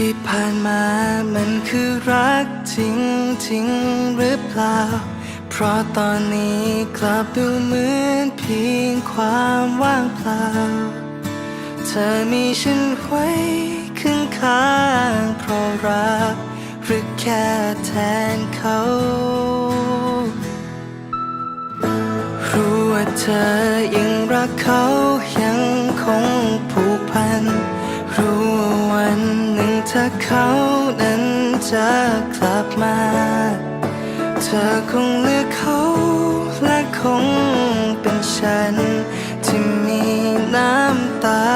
ที่ผ่านมามันคือรักจริงจริงหรือเปล่า เพราะตอนนี้กลับดูเหมือนเพียงความว่างเปล่า เธอมีฉันไว้ข้างข้างเพราะรัก หรือแค่แทนเขารู้ว่าเธอยังรักเขา ถ้าเขานั้นจะกลับมา เธอคงเลือกเขาและคงเป็นฉัน ที่มีน้ำตา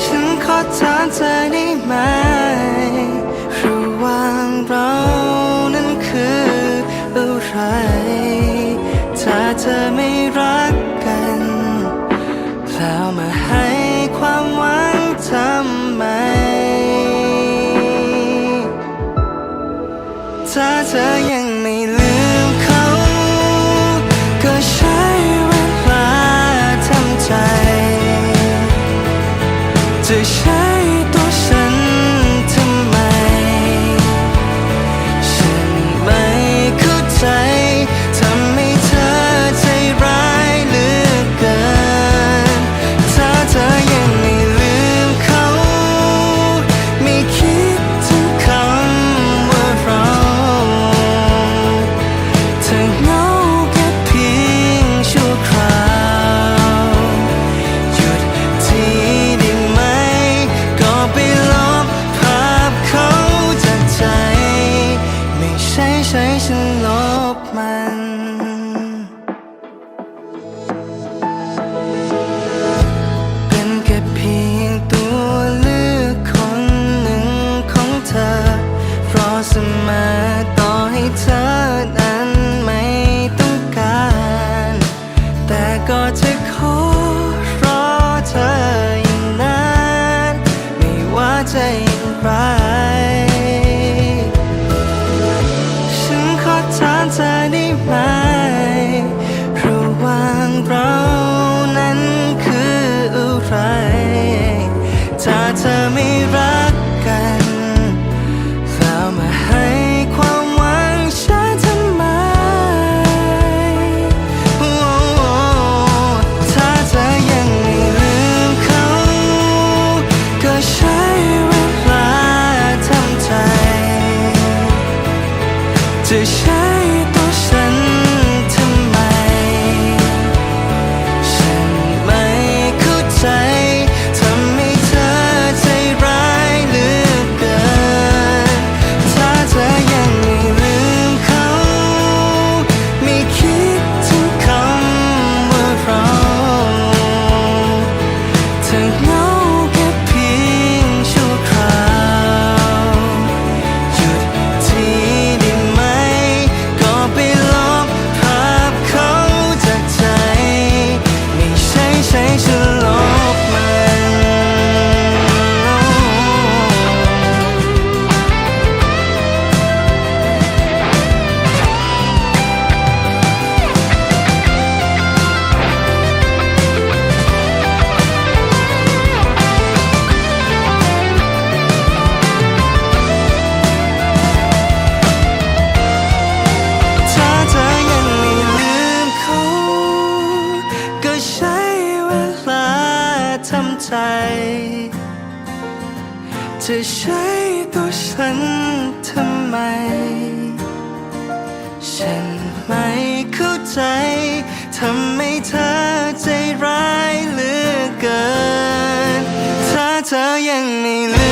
ฉันขอถามเธอได้ไหมระหว่างเรานั้นคืออะไรถ้าเธอไม่าเธอยังไม่ลืมเขา ก็ใช้เวลาทำใจจะใช้ ได้ไหม ระหว่างเรานั้นคืออะไร ถ้าเธอไม่รักกัน แล้วมาให้ความหวังฉันทำไมโอ้ถ้าเธอยังไม่ลืมเขา ก็ใช้เวลาทำใจจะใช้ ใช้เวลาทำใจจะใช้ตัวฉันทำไม ฉันไม่เข้าใจ ทำให้เธอใจร้ายเหลือเกิน ถ้าเธอยังไม่ลื